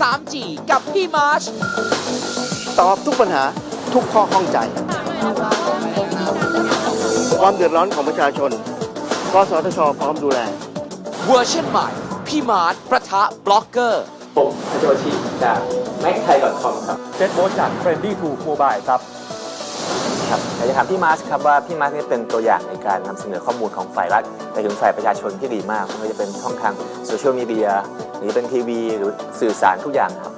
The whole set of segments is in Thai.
3G กับพี่มาร์ชตอบทุกปัญหาทุกข้อข้องใจ ความเดือดร้อนของประชาชนกสทช พร้อมดูแล เวอร์ชันใหม่ พี่มาร์ชประทะบล็อกเกอร์ผมพัชวชิจาก m a c t h a i c o m ครับเจ็ตโบทจาก Friendly to Mobile ครับครับอยากจะถามพี่มาร์ชครับว่าพี่มาร์ชนี่เป็นตัวอย่างในการนำเสนอข้อมูลของฝ่ายรัฐไปถึงฝ่ายประชาชนที่ดีมากไม่ว่าจะเป็นช่องทางโซเชียลมีเดีย หรือเป็นทีวีหรือสื่อสารทุกอย่างครับ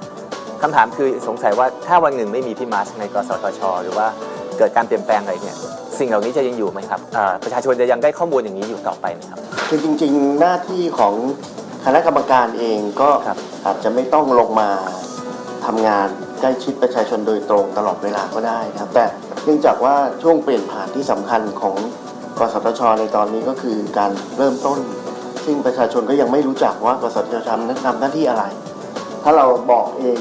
คำถามคือสงสัยว่าถ้าวันหนึ่งไม่มีพี่มาร์ชในกสทช หรือว่าเกิดการเปลี่ยนแปลงอะไรเนี่ยสิ่งเหล่านี้จะยังอยู่ไหมครับอ่าประชาชนจะยังได้ข้อมูลอย่างนี้อยู่ต่อไปไหมครับคือจริง ๆ หน้าที่ของคณะกรรมการเองก็ครับอาจจะไม่ต้องลงมาทำงานใกล้ชิดประชาชนโดยตรงตลอดเวลาก็ได้นะครับแต่เนื่องจากว่าช่วงเปลี่ยนผ่านที่สำคัญของกสทช ในตอนนี้ก็คือการเริ่มต้น ซึ่งประชาชนก็ยังไม่รู้จักว่ากสทชนั้นทำหน้าที่อะไร ถ้าเราบอกเอง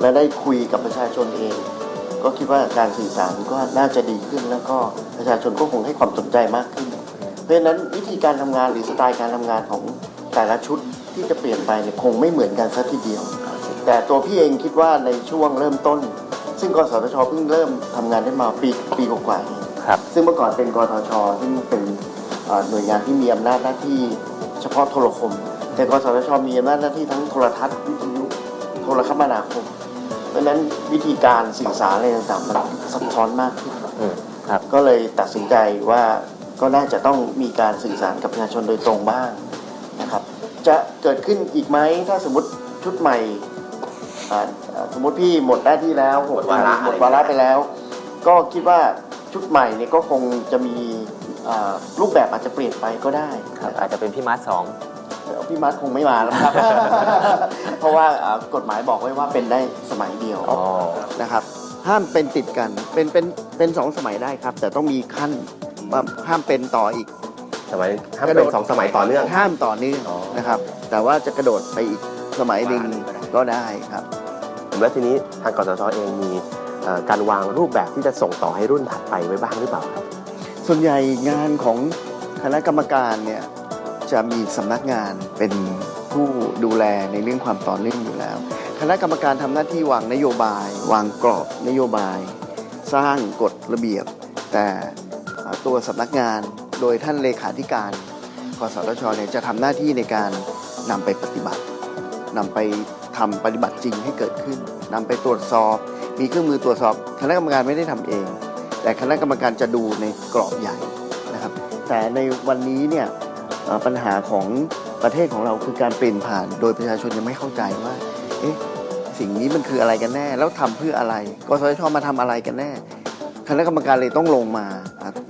และได้คุยกับประชาชนเอง ก็คิดว่าการสื่อสารก็น่าจะดีขึ้น แล้วก็ประชาชนก็คงให้ความสนใจมากขึ้น เพราะฉะนั้นวิธีการทำงานหรือสไตล์การทำงานของแต่ละชุดที่จะเปลี่ยนไปเนี่ยคงไม่เหมือนกันซะทีเดียว แต่ตัวพี่เองคิดว่าในช่วงเริ่มต้น ซึ่งกสทชเพิ่งเริ่มทำงานได้มาปีปีกว่าๆเองครับซึ่งเมื่อก่อนเป็นกทชซึ่งเป็นเอ่อหน่วยงานที่มีอำนาจหน้าที่ เฉพาะโทรคม แต่กสทชมีอำนาจหน้าที่ทั้งโทรทัศน์วิทยุโทรคมนาคม เพราะฉะนั้นวิธีการสื่อสารอะไรต่างๆมันซับซ้อนมากขึ้นอืมครับ ก็เลยตัดสินใจว่าก็น่าจะต้องมีการสื่อสารกับประชาชนโดยตรงบ้างนะครับ จะเกิดขึ้นอีกไหมถ้าสมมติชุดใหม่อ่าอ่าสมมติพี่หมดหน้าที่แล้วหมดวาระ หมดวาระไปแล้ว ก็คิดว่าชุดใหม่เนี่ยก็คงจะมีอ่า รูปแบบอาจจะเปลี่ยนไปก็ได้ครับอาจจะเป็นพี่มาร์ชสองแต่พี่มาร์ทคงไม่มาแล้วครับ เพราะว่าอ่ากฎหมายบอกไว้ว่าเป็นได้สมัยเดียวอ๋อนะครับ ห้ามเป็นติดกันเป็นเป็นเป็นสองสมัยได้ครับ แต่ต้องมีขั้นว่าห้ามเป็นต่ออีกสมัยถ้ากระโดเป็นดสองสมัยต่อเนื่องห้ามต่อเนื่องอ๋อนะครับ แต่ว่าจะกระโดดไปอีกสมัยหนึ่งก็ได้ครับแล้วทีนี้ทางกสทชเองมีเอ่อการวางรูปแบบที่จะส่งต่อให้รุ่นถัดไปไว้บ้างหรือเปล่าครับ ส่วนใหญ่งานของคณะกรรมการเนี่ยจะมีสำนักงานเป็นผู้ดูแลในเรื่องความต่อเนื่องอยู่แล้ว คณะกรรมการทำหน้าที่วางนโยบาย วางกรอบนโยบาย สร้างกฎระเบียบ แต่ตัวสำนักงานโดยท่านเลขาธิการกสทชเนี่ยจะทำหน้าที่ในการนำไปปฏิบัตินำไปทำปฏิบัติจริงให้เกิดขึ้นนำไปตรวจสอบ มีเครื่องมือตรวจสอบ คณะกรรมการไม่ได้ทำเอง แต่คณะกรรมการจะดูในกรอบใหญ่นะครับ แต่ในวันนี้เนี่ยปัญหาของประเทศของเราคือการเปลี่ยนผ่านโดยประชาชนยังไม่เข้าใจว่าเอ๊ะสิ่งนี้มันคืออะไรกันแน่ แล้วทำเพื่ออะไรกสชมาทำอะไรกันแน่ คณะกรรมการเลยต้องลงมา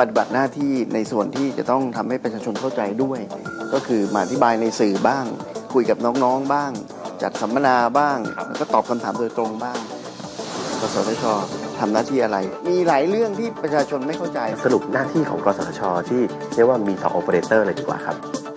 ปฏิบัติหน้าที่ในส่วนที่จะต้องทำให้ประชาชนเข้าใจด้วย ก็คือมาอธิบายในสื่อบ้าง คุยกับน้องๆบ้าง จัดสัมมนาบ้างแล้วก็ตอบคำถามโดยตรงบ้างกสช ทำหน้าที่อะไร มีหลายเรื่องที่ประชาชนไม่เข้าใจ สรุปหน้าที่ของกสทช ที่เรียกว่ามีสองโอเปอเรเตอร์เลยดีกว่าครับ